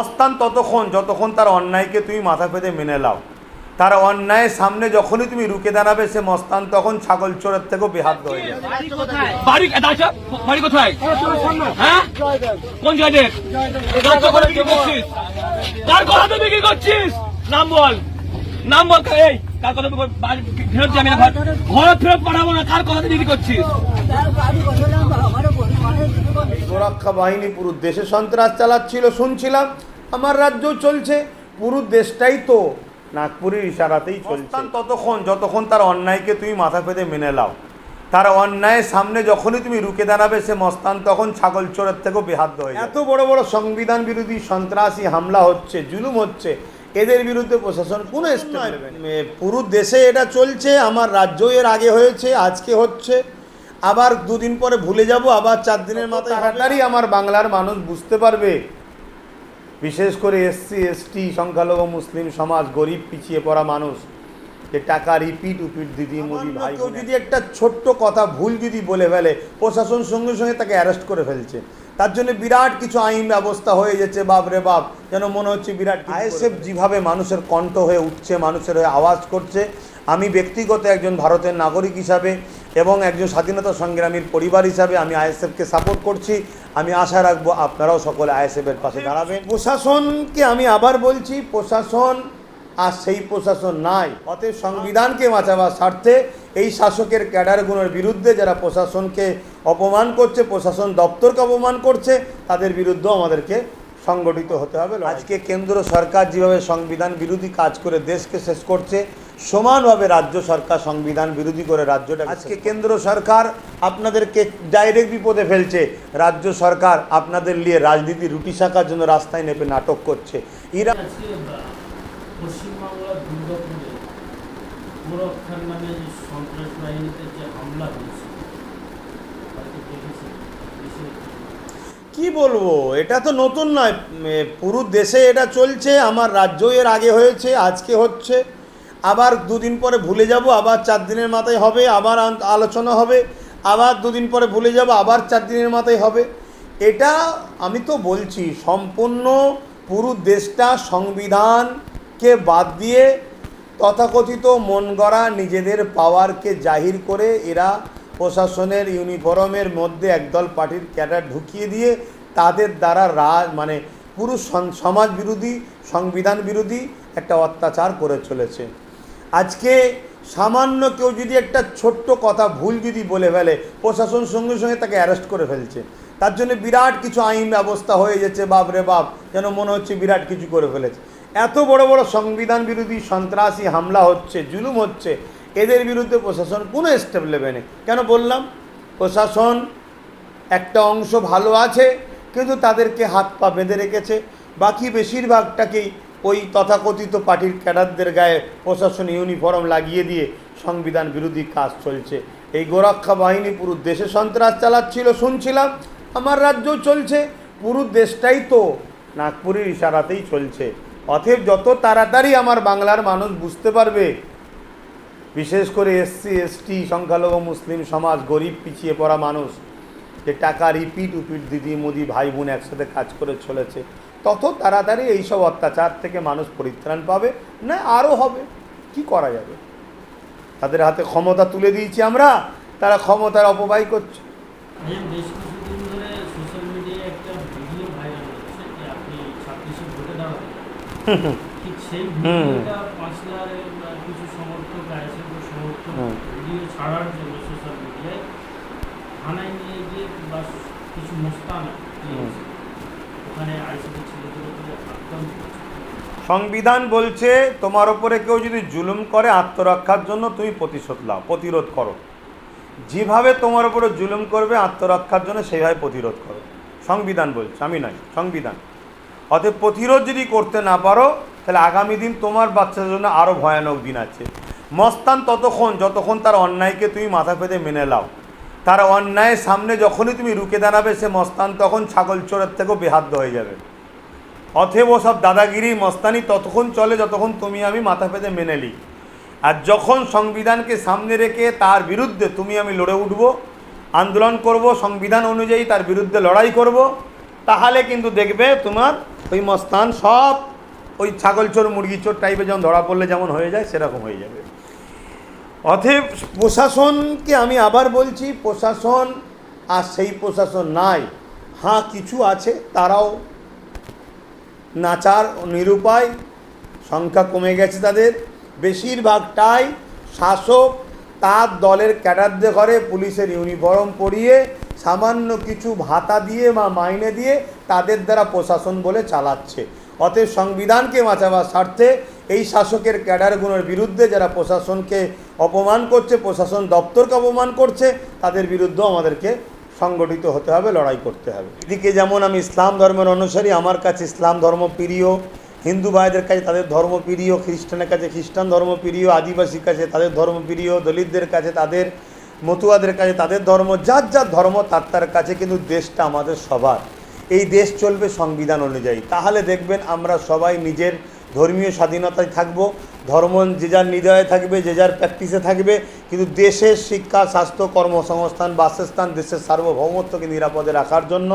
মস্তান ততক্ষণ যতক্ষণ তার অন্যায়কে তুমি মাথা পেতে মেনে নাও। তার অন্যায়ের সামনে যখনই তুমি রুখে দাঁড়াবে সে মস্তান তখন ছাগল চোরের থেকেও বেহাত হয়ে যাবে। বাড়ি কোথায়? হ্যাঁ কোন জায়গায় কথা বিক্রি করছিস কার কথা বিক্রি করছিস? নাম বল। নাম বল এই কার কথা ফেরত যাবি না ঘর ঘর ফেরত পাঠাবো না কার কথা বিক্রি করছিস? সুরক্ষা বাহিনী পুরো দেশে সন্ত্রাস চালাচ্ছিল শুনছিলাম। আমার রাজ্য চলছে পুরো দেশটাই তো নাগপুরের ইশারাতেই চলছে। ততক্ষণ যতক্ষণ তার অন্যায়কে তুমি মাথা পেতে মেনে নাও। তার অন্যায়ের সামনে যখনই তুমি রুখে দাঁড়াবে সে মস্তান তখন ছাগল চোরের থেকেও বেহাত হয়ে এত বড় বড় সংবিধান বিরোধী সন্ত্রাসী হামলা হচ্ছে জুলুম হচ্ছে এদের বিরুদ্ধে প্রশাসন কোনো পুরো দেশে এটা চলছে আমার রাজ্য এর আগে হয়েছে আজকে হচ্ছে। আবার দুদিন পরে ভুলে যাব আবার চার দিনের মাথায় তাড়াতাড়ি আমার বাংলার মানুষ বুঝতে পারবে বিশেষ করে এসসি এসটি সংখ্যালঘু মুসলিম সমাজ গরিব পিছিয়ে পড়া মানুষ যে টাকা রিপিট উপিট দিদি মোদি ভাই কেউ যদি একটা ছোট্ট কথা ভুল যদি বলে ফেলে প্রশাসন সঙ্গে সঙ্গে তাকে অ্যারেস্ট করে ফেলছে। তার জন্য বিরাট কিছু আইন ব্যবস্থা হয়ে যাচ্ছে বাপ রে বাপ। যেন মনে হচ্ছে বিরাট আইএসএফ যেভাবে মানুষের কণ্ঠ হয়ে উঠছে মানুষের হয়ে আওয়াজ করছে আমি ব্যক্তিগত একজন ভারতের নাগরিক হিসাবে এবং একজন স্বাধীনতা সংগ্রামীর পরিবার হিসাবে আমি আইএসএফকে সাপোর্ট করছি। আমি আশা রাখব আপনারাও সকলে আইএসএফের পাশে দাঁড়াবেন। প্রশাসনকে আমি আবার বলছি প্রশাসন আর সেই প্রশাসন নাই। অতএব সংবিধানকে বাঁচাবার স্বার্থে এই শাসকের ক্যাডারগুলোর বিরুদ্ধে যারা প্রশাসনকে অপমান করছে প্রশাসন দপ্তরকে অপমান করছে তাদের বিরুদ্ধেও আমাদেরকে সংগঠিত হতে হবে। আজকে কেন্দ্র সরকার যেভাবে সংবিধান বিরোধী কাজ করে দেশকে শেষ করছে সমানভাবে রাজ্য সরকার সংবিধান বিরোধী করে রাজ্যটা আজকে কেন্দ্র সরকার আপনাদেরকে ডাইরেক্ট বিপদে ফেলছে। রাজ্য সরকার আপনাদের নিয়ে রাজনীতি রুটি শাখার জন্য রাস্তায় নেপে নাটক করছে। ইরা কি বলব? এটা তো নতুন নয়। পুরো দেশে এটা চলছে আমার রাজ্য এর আগে হয়েছে আজকে হচ্ছে। আবার দুদিন পরে ভুলে যাব, আবার চার দিনের মাথায় হবে, আবার আলোচনা হবে, আবার দুদিন পরে ভুলে যাব, আবার চার দিনের মাথায় হবে। এটা আমি তো বলছি, সম্পূর্ণ পুরো দেশটা সংবিধানকে বাদ দিয়ে তথাকথিত মন গড়া নিজেদের পাওয়ারকে জাহির করে এরা প্রশাসনের ইউনিফর্মের মধ্যে একদল পার্টির ক্যাডার ঢুকিয়ে দিয়ে তাদের দ্বারা রাজ মানে পুরো সন- সমাজ বিরোধী, সংবিধান বিরোধী একটা অত্যাচার করে চলেছে। আজকে সামান্য কেউ যদি একটা ছোট্ট কথা ভুল যদি বলে ফেলে, প্রশাসন সঙ্গে সঙ্গে তাকে অ্যারেস্ট করে ফেলছে। তার জন্য বিরাট কিছু আইন ব্যবস্থা হয়ে যাচ্ছে, বাপ রে বাপ, যেন মনে হচ্ছে বিরাট কিছু করে ফেলেছে। এত বড় বড় সংবিধান বিরোধী সন্ত্রাসী হামলা হচ্ছে, জুলুম হচ্ছে, এদের বিরুদ্ধে প্রশাসন কোনো স্টেপ নেবে কেন বললাম? প্রশাসন একটা অংশ ভালো আছে, কিন্তু তাদেরকে হাত পা বেঁধে রেখেছে, বাকি বেশিরভাগটাকেই ওই তথাকথিত পার্টির ক্যাডারদের গায়ে প্রশাসন ইউনিফর্ম লাগিয়ে দিয়ে সংবিধান বিরোধী কাজ চলছে। এই গোরক্ষা বাহিনী পুরো দেশে সন্ত্রাস চালাচ্ছিল, শুনছিলাম। আমার রাজ্যও চলছে। পুরো দেশটাই তো নাগপুরের ইশারাতেই চলছে। অতএব যত তাড়াতাড়ি আমার বাংলার মানুষ বুঝতে পারবে, বিশেষ করে এসসি, এসটি, সংখ্যালঘু, মুসলিম সমাজ, গরিব, পিছিয়ে পড়া মানুষ, যে টাকা রিপিট উপিট দিদি মোদি ভাই বোন একসাথে কাজ করে চলেছে। তত তাড়াতাড়ি এইসব অত্যাচার থেকে মানুষ পরিত্রাণ পাবে। না আরও হবে। কি করা যাবে? তাদের হাতে ক্ষমতা তুলে দিয়েছি আমরা। তারা ক্ষমতার অপব্যয় করছে। ছাড়ার জন্য সোশ্যাল মিডিয়ায় থানায় নিয়ে গিয়ে কিছু মোস্তানা সংবিধান বলছে, তোমার ওপরে কেউ যদি জুলুম করে আত্মরক্ষার জন্য তুমি প্রতিশোধ লাও প্রতিরোধ করো। যেভাবে তোমার উপরে জুলুম করবে আত্মরক্ষার জন্য সেইভাবে প্রতিরোধ করো। সংবিধান বলছে, আমি নয় সংবিধান। অতএব প্রতিরোধ যদি করতে না পারো, তাহলে আগামী দিন তোমার বাচ্চার জন্য আরও ভয়ানক দিন আছে। মস্তান ততক্ষণ, যতক্ষণ তার অন্যায়কে তুমি মাথা পেতে মেনে নাও। তার অন্যায়ের সামনে যখনই তুমি রুখে দাঁড়াবে সে মস্তান, তখন ছাগল চোরের থেকেও বেহাদ্য হয়ে যাবে। অথেব সব দাদাগিরি, মস্তানি ততক্ষণ চলে যতক্ষণ তুমি আমি মাথা পেতে মেনে নিই। আর যখন সংবিধানকে সামনে রেখে তার বিরুদ্ধে তুমি আমি লড়ে উঠব, আন্দোলন করব, সংবিধান অনুযায়ী তার বিরুদ্ধে লড়াই করব, তাহলে কিন্তু দেখবে তোমার ওই মস্তান সব ওই ছাগল চোর, মুরগি চোর টাইপের যেমন ধরা পড়লে যেমন হয়ে যায়, সেরকম হয়ে যাবে। অতএব প্রশাসনকে আমি আবার বলছি, প্রশাসন আর সেই প্রশাসন নাই। হ্যাঁ কিছু আছে, তারাও নাচার নিরুপায়, সংখ্যা কমে গেছে তাদের। বেশিরভাগটাই শাসক তার দলের ক্যাডারদের ঘরে পুলিশের ইউনিফর্ম পরিয়ে, সামান্য কিছু ভাতা দিয়ে বা মাইনে দিয়ে তাদের দ্বারা প্রশাসন বলে চালাচ্ছে। অতএব সংবিধানকে বাঁচাবার স্বার্থে এই শাসকের ক্যাডারগুলোর বিরুদ্ধে যারা প্রশাসনকে অপমান করছে, প্রশাসন দপ্তরকে অপমান করছে, তাদের বিরুদ্ধেও আমাদেরকে সংগঠিত হতে হবে, লড়াই করতে হবে। এদিকে যেমন আমি ইসলাম ধর্মের অনুসারী, আমার কাছে ইসলাম ধর্ম প্রিয়, হিন্দু ভাইদের কাছে তাদের ধর্ম প্রিয়, খ্রিস্টানের কাছে খ্রিস্টান ধর্ম প্রিয়, আদিবাসীর কাছে তাদের ধর্ম প্রিয়, দলিতদের কাছে তাদের, মতুয়াদের কাছে তাদের ধর্ম, যার যার ধর্ম তার তার কাছে, কিন্তু দেশটা আমাদের সবার। এই দেশ চলবে সংবিধান অনুযায়ী। তাহলে দেখবেন আমরা সবাই নিজের ধর্মীয় স্বাধীনতায় থাকব, ধর্ম যে যার হৃদয়ে থাকবে, যে যার প্র্যাকটিসে থাকবে, কিন্তু দেশের শিক্ষা, স্বাস্থ্য, কর্মসংস্থান, বাসস্থান, দেশের সার্বভৌমত্বকে নিরাপদে রাখার জন্য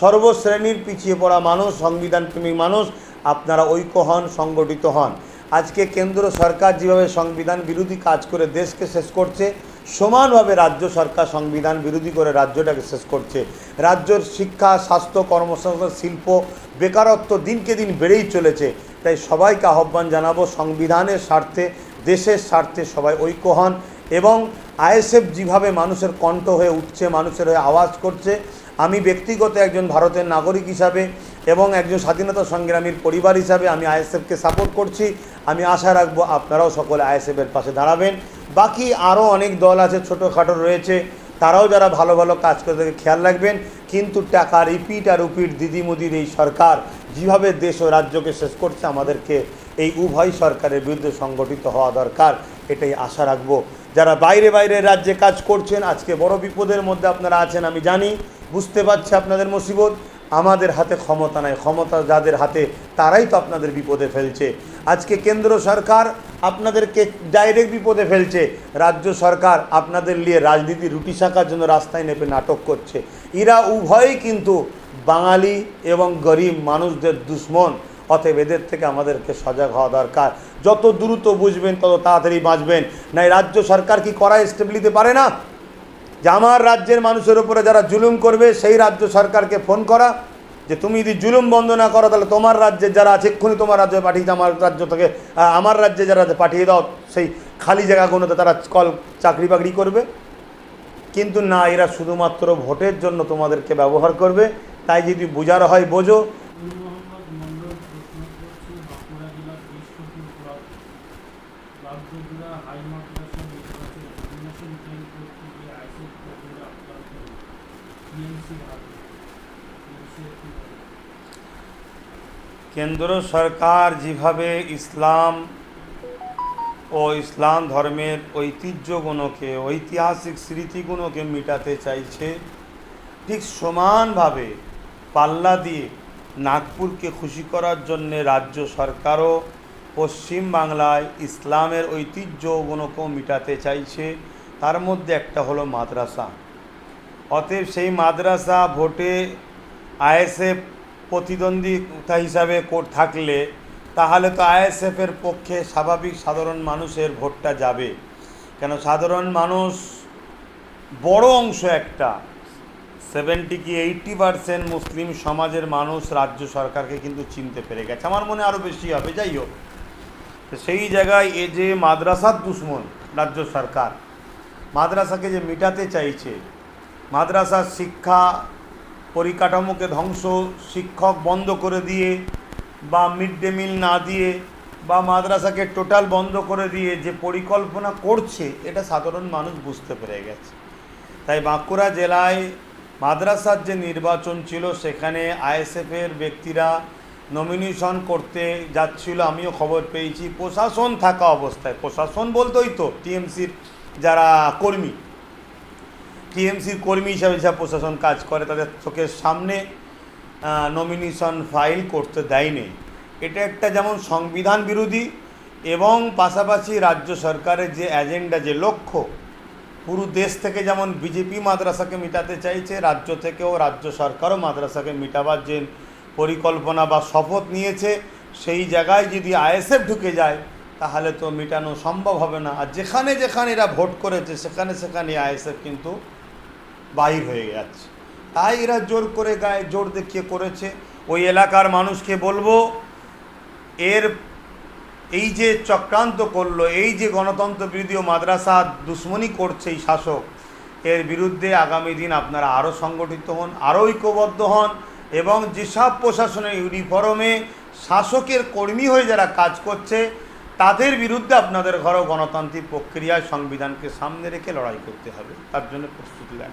সর্বশ্রেণীর পিছিয়ে পড়া মানুষ সংবিধানপ্রেমী মানুষ, আপনারা ঐক্য হন, সংগঠিত হন। আজকে কেন্দ্র সরকার যেভাবে সংবিধান বিরোধী কাজ করে দেশকে শেষ করছে সমানভাবে রাজ্য সরকার সংবিধান বিরোধী করে রাজ্যটাকে শেষ করছে। রাজ্যের শিক্ষা, স্বাস্থ্য, কর্মসংস্থান, শিল্প বেকারত্ব দিনকে দিন বেড়েই চলেছে। তাই সবাইকে আহ্বান জানাব, সংবিধানের স্বার্থে, দেশের স্বার্থে সবাই ঐক্য হন এবং আইএসএফ যেভাবে মানুষের কণ্ঠ হয়ে উঠছে, মানুষের হয়ে আওয়াজ করছে, আমি ব্যক্তিগত একজন ভারতের নাগরিক হিসাবে এবং একজন স্বাধীনতা সংগ্রামীর পরিবার হিসাবে আমি আইএসএফকে সাপোর্ট করছি। আমি আশা রাখব আপনারাও সকলে আইএসএফের পাশে দাঁড়াবেন। বাকি আরও অনেক দল আছে, ছোটোখাটো রয়েছে, তারাও যারা ভালো ভালো কাজ করে তাদেরকে খেয়াল রাখবেন, কিন্তু টাকা রিপিট আর উপিট দিদি মোদির এই সরকার, যেভাবে দেশ ও রাজ্যকে শেষ করছে, আমাদেরকে এই উভয় সরকারের বিরুদ্ধে সংগঠিত হওয়া দরকার, এটাই আশা রাখব। যারা বাইরে বাইরে রাজ্যে কাজ করছেন, আজকে বড় বিপদের মধ্যে আপনারা আছেন, আমি জানি, বুঝতে পারছি আপনাদের মুসিবত আমাদের হাতে ক্ষমতা নাই। ক্ষমতা যাদের হাতে, তারাই তো আপনাদের বিপদে ফেলছে। আজকে কেন্দ্র সরকার আপনাদেরকে ডাইরেক্ট বিপদে ফেলছে। রাজ্য সরকার আপনাদের নিয়ে রাজনীতি রুটি শাখার জন্য রাস্তায় নেপে নাটক করছে। এরা উভয়ই কিন্তু বাঙালি এবং গরিব মানুষদের দুশ্মন। অতএব এদের থেকে আমাদেরকে সজাগ হওয়া দরকার। যত দ্রুত বুঝবেন, তত তাড়াতাড়ি বাঁচবেন। নাই, রাজ্য সরকার কি করা স্টেপ নিতে পারে না? যে আমার রাজ্যের মানুষের উপরে যারা জুলুম করবে, সেই রাজ্য সরকারকে ফোন করা। যে তুমি যদি জুলুম বন্ধ না করো, তাহলে তোমার রাজ্যে যারা আছে, এক্ষুনি তোমার রাজ্যে পাঠিয়ে আমার রাজ্য থেকে আমার রাজ্যে যারা পাঠিয়ে দাও। সেই খালি জায়গাগুলোতে তারা কল, চাকরি বাকরি করবে। কিন্তু না, এরা শুধুমাত্র ভোটের জন্য তোমাদেরকে ব্যবহার করবে। তাই যদি বোঝার হয়, বোঝো। কেন্দ্র সরকার যেভাবে ইসলাম ও ইসলাম ধর্মের ঐতিহ্যগুলোকে, ঐতিহাসিক স্মৃতিগুলোকে মেটাতে চাইছে, ঠিক সমানভাবে পাল্লা দিয়ে নাগপুরকে খুশি করার জন্যে রাজ্য সরকারও পশ্চিম বাংলায় ইসলামের ঐতিহ্যগুলোকেও মেটাতে চাইছে। তার মধ্যে একটা হলো মাদ্রাসা। অতএব সেই মাদ্রাসা ভোটে আইএসএফ প্রতিদ্বন্দ্বিতা হিসাবে থাকলে তাহলে তো আইএসএফের পক্ষে স্বাভাবিক সাধারণ মানুষের ভোটটা যাবে। কেন সাধারণ মানুষ বড় অংশ একটা। সেভেন্টি কি এইটটি পার্সেন্ট মুসলিম সমাজের মানুষ রাজ্য সরকারকে কিন্তু চিনতে পেরে গেছে। আমার মনে আরও বেশি হবে, যাই হোক। সেই জায়গায় এ যে মাদ্রাসার দুশ্মন রাজ্য সরকার মাদ্রাসাকে যে মেটাতে চাইছে মাদ্রাসার শিক্ষা পরিকাঠামোকে ধ্বংস, শিক্ষক বন্ধ করে দিয়ে বা মিড ডে মিল না দিয়ে বা মাদ্রাসাকে টোটাল বন্ধ করে দিয়ে যে পরিকল্পনা করছে, এটা সাধারণ মানুষ বুঝতে পেরে গেছে। তাই বাঁকুড়া জেলায় মাদ্রাসার যে নির্বাচন ছিল, সেখানে আইএসএফের ব্যক্তিরা নমিনেশন করতে যাচ্ছিল, আমিও খবর পেয়েছি। প্রশাসন থাকা অবস্থায়, প্রশাসন বলতেই তো, টিএমসির যারা কর্মী টিএমসির কর্মী হিসাবে যেসব প্রশাসন কাজ করে, তাদের চোখের সামনে নমিনেশন ফাইল করতে দেয়নি। এটা একটা যেমন সংবিধান বিরোধী এবং পাশাপাশি রাজ্য সরকারের যে এজেন্ডা যে লক্ষ্য, পুরো দেশ থেকে যেমন বিজেপি মাদ্রাসাকে মিটাতে চাইছে, রাজ্য থেকেও রাজ্য সরকারও মাদ্রাসাকে মিটাবার যে পরিকল্পনা বা শপথ নিয়েছে, সেই জায়গায় যদি আইএসএফ ঢুকে যায় তাহলে তো মেটানো সম্ভব হবে না। আর যেখানে যেখানে এরা ভোট করেছে, সেখানে সেখানে আইএসএফ কিন্তু বাহির হয়ে যাচ্ছে। তাই এরা জোর করে গায়ে জোর দেখিয়ে করেছে। ওই এলাকার মানুষকে বলব, এর এই যে চক্রান্ত করল, এই যে গণতন্ত্র বিরোধী মাদ্রাসা দুশ্মনী করছে এই শাসক, এর বিরুদ্ধে আগামী দিন আপনারা আরও সংগঠিত হন আরও ঐক্যবদ্ধ হন এবং যেসব প্রশাসনের ইউনিফর্মে শাসকের কর্মী হয়ে যারা কাজ করছে তাদের বিরুদ্ধে আপনাদের ঘরও গণতান্ত্রিক প্রক্রিয়ায় সংবিধানকে সামনে রেখে লড়াই করতে হবে। তার জন্য প্রস্তুতি নেন।